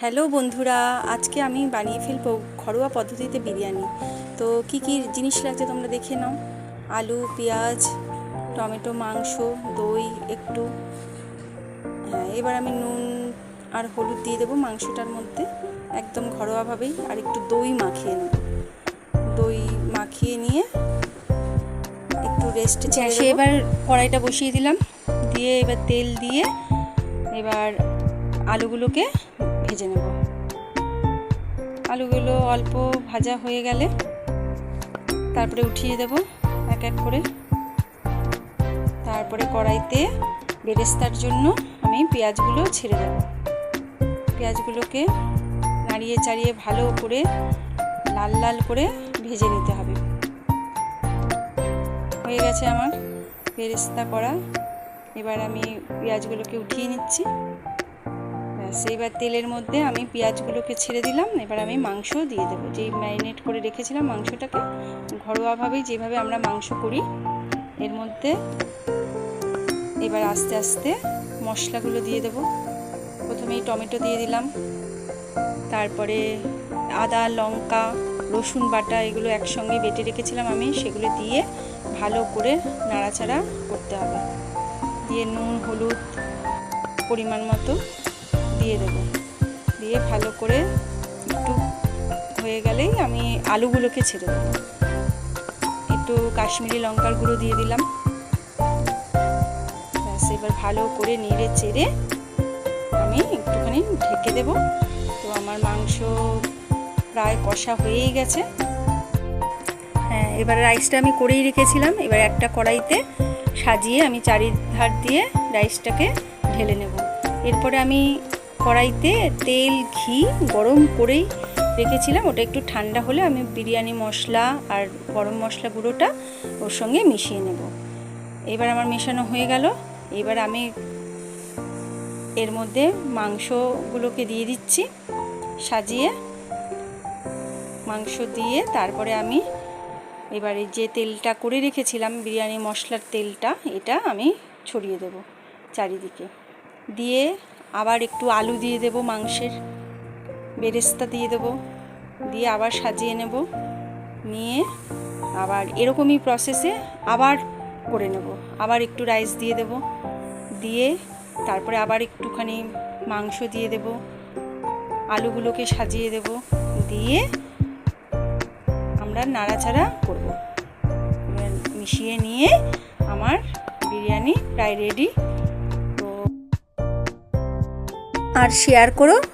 Hello বন্ধুরা আজকে আমি বানিয়ে ফেলব ঘরোয়া পদ্ধতিতে বিরিয়ানি। তো কি কি জিনিস লাগছে তোমরা দেখে নাও। আলু পেঁয়াজ টমেটো মাংস দই একটু। হ্যাঁ এবার আমি নুন আর হলুদ দিয়ে দেবো মাংসটার মধ্যে। একদম ঘরোয়াভাবেই আর একটু দই মাখিয়ে নেব। দই মাখিয়ে নিয়ে একটু রেস্ট গ্যাসে এবার কড়াইটা বসিয়ে দিলাম। দিয়ে এবার তেল দিয়ে এবার আলুগুলোকে ভেজে নেব। আলুগুলো অল্প ভাজা হয়ে গেলে তারপরে উঠিয়ে দেব এক এক করে। তারপরে কড়াইতে বেরেস্তার জন্য আমি পেঁয়াজগুলো ছেড়ে দেব। পেঁয়াজগুলোকে নাড়িয়ে চাড়িয়ে ভালো করে লাল লাল করে ভেজে নিতে হবে। হয়ে গেছে আমার বেরেস্তা করা। এবার আমি পেঁয়াজগুলোকে উঠিয়ে নিচ্ছি। ব্যাস এবার তেলের মধ্যে আমি পেঁয়াজগুলোকে ছেড়ে দিলাম, এবার আমি মাংস দিয়ে দেবো। যেই ম্যারিনেট করে রেখেছিলাম মাংসটাকে, ঘরোয়াভাবেই যেভাবে আমরা মাংস করি, এর মধ্যে এবার আস্তে আস্তে মশলাগুলো দিয়ে দেবো। প্রথমেই টমেটো দিয়ে দিলাম, তারপরে আদা, লঙ্কা, রসুন বাটা, এগুলো একসঙ্গে বেটে রেখেছিলাম আমি, সেগুলো দিয়ে ভালো করে নাড়াচাড়া করতে হবে। দিয়ে নুন, হলুদ পরিমাণ মতো দিয়ে দেবো। দিয়ে ভালো করে একটু হয়ে গেলেই আমি আলুগুলোকে ছেড়ে দেবো। একটু কাশ্মীরি লঙ্কার গুঁড়ো দিয়ে দিলাম। ব্যাস, এবার ভালো করে নেড়ে চেড়ে আমি একটুখানি ঢেকে দেবো। তো আমার মাংস প্রায় কষা হয়েই গেছে। হ্যাঁ এবার রাইসটা আমি করেই রেখেছিলাম। এবার একটা কড়াইতে সাজিয়ে আমি চারিধার দিয়ে রাইসটাকে ঢেলে নেব। এরপরে আমি কড়াইতে তেল, ঘি গরম করেই রেখেছিলাম। ওটা একটু ঠান্ডা হলে আমি বিরিয়ানি মশলা আর গরম মশলা গুঁড়োটা ওর সঙ্গে মিশিয়ে নেব। এবার আমার মেশানো হয়ে গেল। এবার আমি এর মধ্যে মাংসগুলোকে দিয়ে দিচ্ছি সাজিয়ে। মাংস দিয়ে তারপরে আমি এবারে যে তেলটা করে রেখেছিলাম বিরিয়ানি মশলার তেলটা, এটা আমি ছড়িয়ে দেব চারিদিকে। দিয়ে আবার একটু আলু দিয়ে দেব মাংসের। বেরেস্তা দিয়ে দেব, দিয়ে আবার সাজিয়ে নেব, নিয়ে আবার এরকমই প্রসেসে আবার করে নেব। আবার একটু রাইস দিয়ে দেব, দিয়ে তারপরে আবার একটুখানি মাংস দিয়ে দেব, আলুগুলোকে সাজিয়ে দেব, দিয়ে আমরা নাড়াচাড়া করব। মিশিয়ে নিয়ে আমার বিরিয়ানি প্রায় রেডি আর শেয়ার করো।